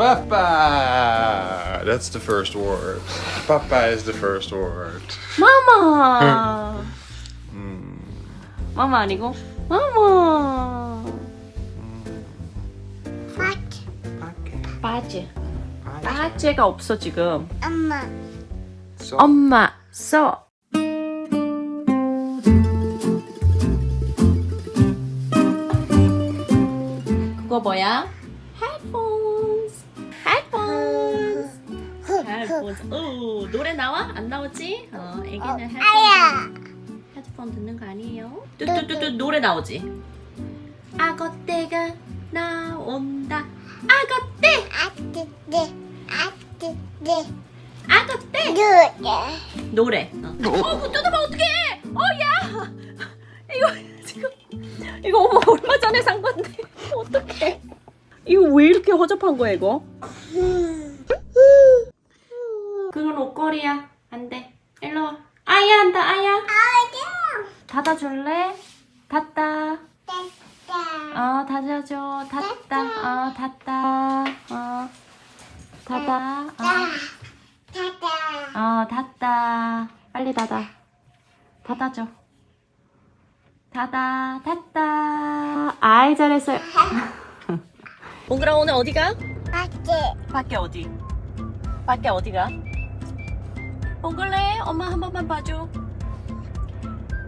Papa. That's the first word. Papa is the first word. 마마. 마마 아니고 마마. 빠지. 빠지가 없어 지금. 엄마. So, 엄마 써. 그거 뭐야? Headphones. 오, 노래 나와? 안 나오지? 어, 애기는 헤드폰. 아야. 헤드폰 듣는 거 아니에요? 뚜뚜뚜뚜 노래 나오지? 악어떼가 나온다. 악어떼, 아뜨뜨. 아뜨뜨. 악어떼. 누르. 노래. 어, 어 그거 뜯어봐 어떡해? 어, 야! 이거 지금 이거 어머 얼마 전에 산 건데 어떡해? 이거 왜 이렇게 허접한 거야 이거? 그건 옷걸이야. 안 돼. 일로 와. 아야 한다 아야. 아야. 닫아줄래? 닫다. 어 닫아줘. 닫다. 어 닫다. 어 닫아. 어. 따따. 어, 닫다. 빨리 닫아. 닫아줘. 닫아, 닫다. 아이, 잘했어요. 봉그라 오늘 어디가? 아뜨. 밖에 어디? 밖에 어디가? 봉글레, 엄마 한 번만 봐줘.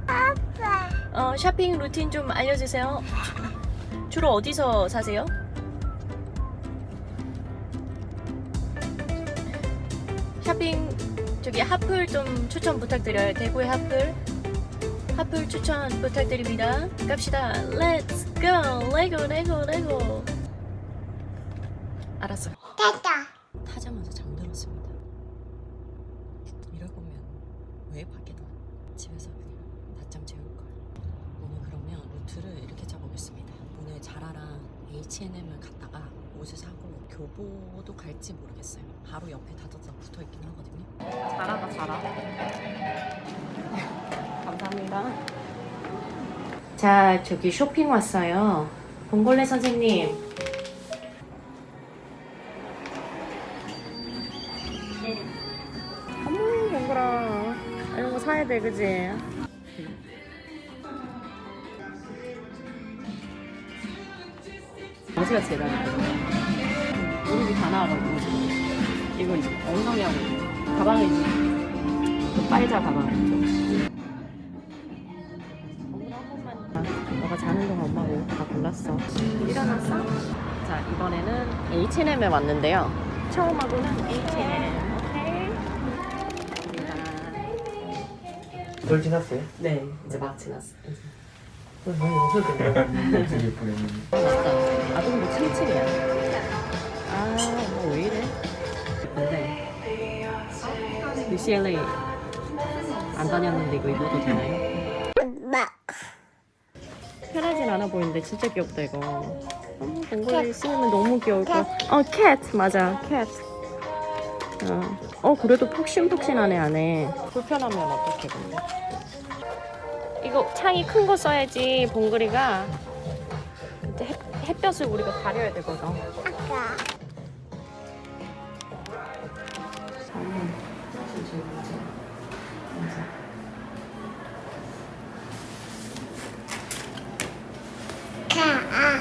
아빠. 어, 쇼핑 루틴 좀 알려주세요. 주로 어디서 사세요? 쇼핑 저기 핫플 좀 추천 부탁드려요. 대구의 핫플. 핫플 추천 부탁드립니다. 갑시다. Let's go. 레고 레고 레고. 알았어요. 따따. 타자마자 잠들었습니다. 이럴 거면 왜 밖에 나? 집에서 그냥 낮잠 재울걸. 오늘 루트를 이렇게 짜보겠습니다. 오늘 자라랑 H&M을 갔다가 옷을 사고 교보도 갈지 모르겠어요. 바로 옆에 다다다 붙어 있긴 하거든요. 자라다 자라. 감사합니다. 자, 저기 쇼핑 왔어요. 봉골레 선생님. 어머 봉구라 이런 거 사야 돼 그지? 어디가 제일 거야? 무릎이 다 나와가지고 지금 이거 이제 엉덩이 하고 있고 가방에 이제 그 빨자 가방 봉구라 한 번만 너가 자는 동안 엄마가 옷 다 골랐어 일어났어? 자 이번에는 H&M에 왔는데요 처음 하고는 H&M 오케이 돌 지났어요? 네, 이제 막 지났어. 왜 웃어도 돼요? 맞다. 아동복 37이야. 아, 뭐왜 이래? 근데 UCLA 안 다녔는데 이거 입어도 되나요? 엄마. 편하진 않아 보이는데 진짜 귀엽다 이거. 어머, 봉골레 신으면 너무 귀여울 것. 어, 캣 맞아, 캣. 어, 어 그래도 푹신푹신하네 안에. 불편하면 어떡해 근데. 이거 창이 큰 거 써야지 봉글이가 그때 햇, 햇볕을 우리가 가려야 되거든. 아까. 가.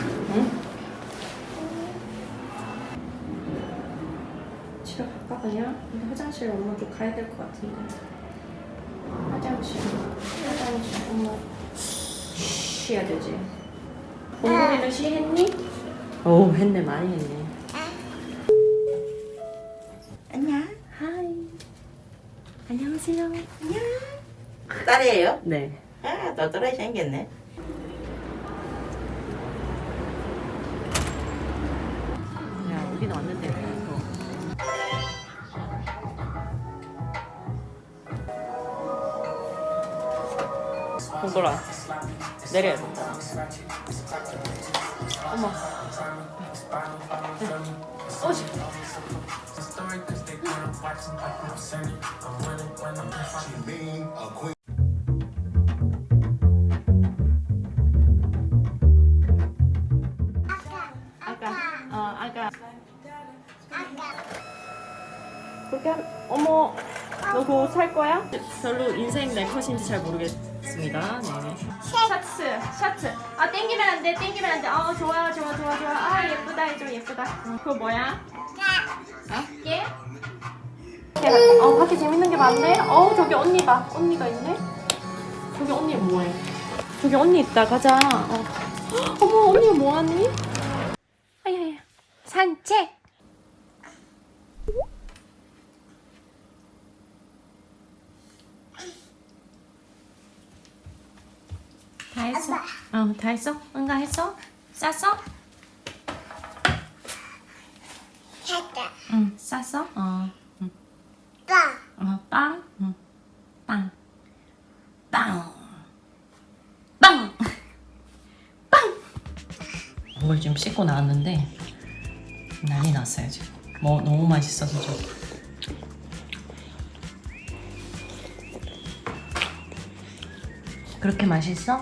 집에 갈까 그냥? 근데 화장실 엄마 좀 가야 될 것 같은데. 쉬어야 되지. 봉골이는 쉬했니? 오 했네 많이 했네. 안녕. 하이. 안녕하세요. 딸이에요? 네. 아, 너덜하게 생겼네. 야 우리는 왔는데 이거. 봉골아 내려야겠다. 어머. 어지. 어, 그러니까, 어머 너 그거 살 거야? 별로 인생 내 컷인지 잘 모르겠습니다. 네. 셔츠, 셔츠. 아 땡기면 안 돼, 땡기면 안 돼. 어 좋아, 좋아, 좋아, 좋아. 아 예쁘다, 해줘, 예쁘다. 어, 그거 뭐야? 어? 깨? 어 밖에 재밌는 게 많네. 어 저기 언니 봐, 언니가 있네. 저기 언니 뭐해? 저기 언니 있다, 가자. 어. 어머 언니가 뭐하니? 아야야, 산책. 다 했어? 어, 다 했어? 응가 했어? 쌌어? 타다. 응, 쌌어? 어, 빠. 어, 빵? 응, 빵. 빵. 빵! 빵! 이걸 지금 씻고 나왔는데 난리 났어요 지금. 뭐 너무 맛있어서 좀. 그렇게 맛있어?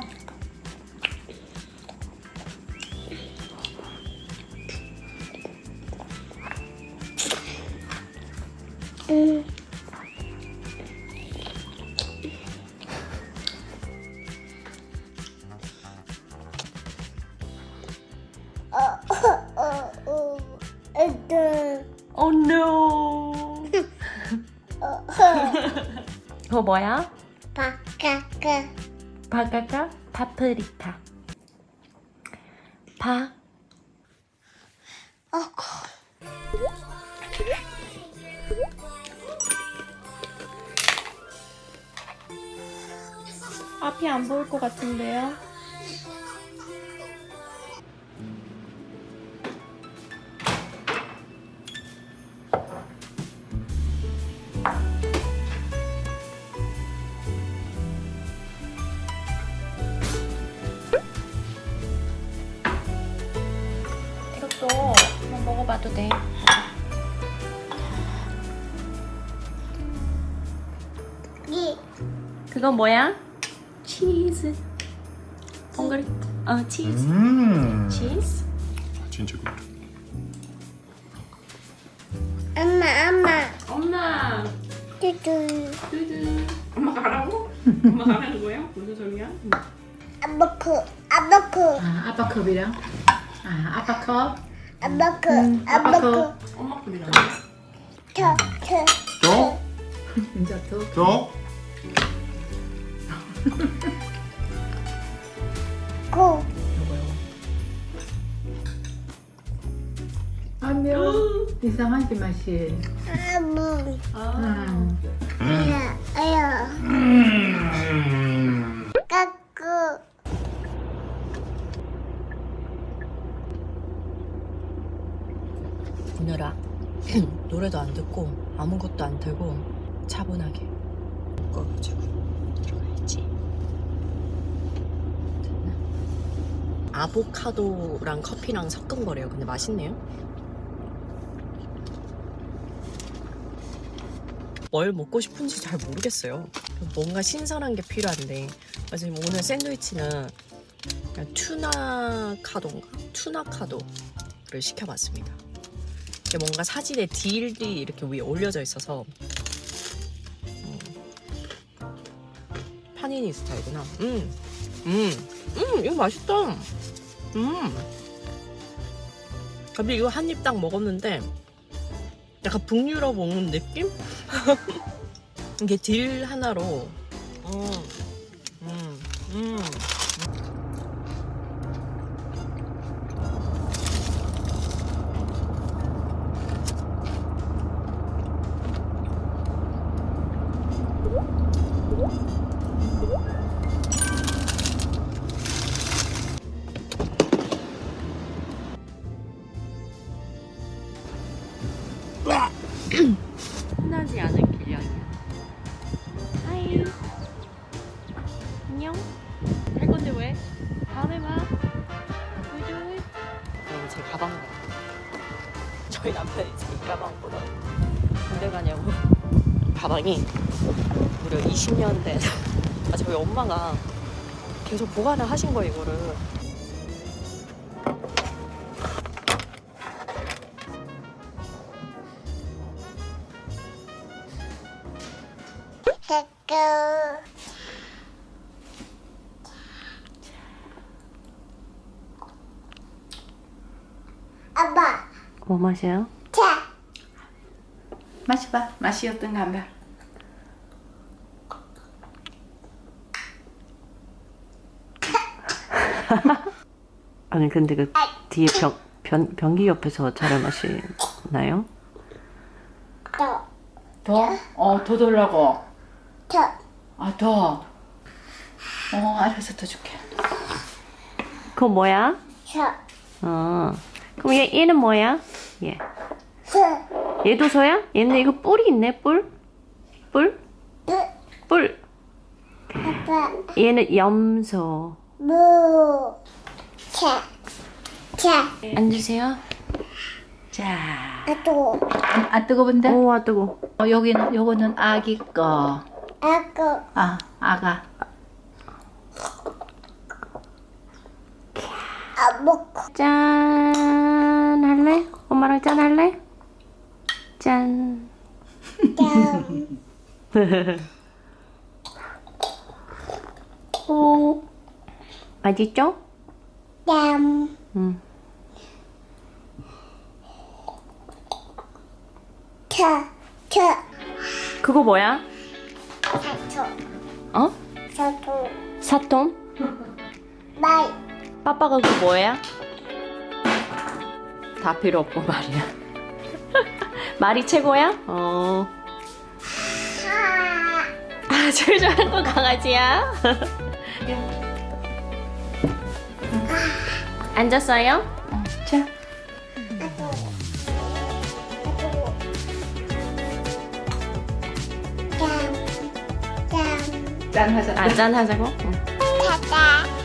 그거 뭐야? 바카카. 바가가 파프리카. 파. 어코. 앞이 안 보일 것 같은데요? 먹어봐도 돼. 이. 그건 뭐야? 치즈. 동그리. 어 치즈. 음. 치즈. 진짜 good. 엄마, 엄마. 엄마. 뚜뚜. 두두. 엄마 가라고? 엄마 가라는 거야? 무슨 소리야? 아바쿠. 아바쿠. 아, 아빠 컵이랑 아, 아빠 컵 아바쿠. 아빠 아바쿠. 컵 엄마 컵이라고. 터, 터. 또? 진짜 또 또? 고. 아 매워 이상하지 맛이 아무. 아, 아야, 아야. 음. 까꾸. 오늘아 노래도 안 듣고 아무것도 안 들고 차분하게. 묶어가지고 들어가야지. 됐나? 아보카도랑 커피랑 섞은 거래요. 근데 맛있네요. 뭘 먹고 싶은지 잘 모르겠어요. 뭔가 신선한 게 필요한데. 지금 오늘 샌드위치는 그냥 투나 카도인가? 투나 카도를 시켜봤습니다 뭔가 사진에 딜이 이렇게 위에 올려져 있어서 음. 파니니 스타일구나. 음, 음, 음, 이거 맛있다. 음. 근데 이거 한 입 딱 먹었는데 약간 북유럽 먹는 느낌? 이게 딜 하나로. 음, 음, 흔하지 않은 길량이야. 하이. 안녕. 할 건데 왜? 다음에 봐. 꿀꿀. 여러분 제 가방 봐. 저희 남편이 제 가방보다 군대 가냐고. 가방이 무려 20년 된. 아 저희 엄마가 계속 보관을 하신 거 이거를. 뭐 마셔요? 차. 마셔봐. 맛이 어떤가 한번. 아니 근데 그 뒤에 변, 변, 변기 옆에서 차를 마시나요? 더, 더? 어, 더 돌라고. 더. 아, 더. 어, 알아서 더 줄게. 그거 뭐야? 서, 어. 그럼 얘, 얘는 뭐야? 얘. 서, 얘도 소야? 얘는 이거 뿔이 있네, 뿔? 뿔? 뿌, 뿔. 아빠, 얘는 염소. 무. 차, 차. 앉으세요. 자. 아또, 안, 안 뜨거운데? 오, 아, 뜨고. 어, 여기는, 요거는 아기 거. 아고, 아, 아가. 아 먹고. 짠. 할래? 엄마랑 짠 할래? 짠. 땀, 오. 맛있죠? 땀. 응. 차, 차. 그거 뭐야? 사토, 어? 사토. 사톰? 마이, 빠빠가 그거 뭐야? 다 필요 없고 말이야. 말이 최고야? 어. 차. 아, 제일 좋아하는 건 강아지야. 앉았어요? 어, 자. 짠 하자. 아, 짠 하자고? 응.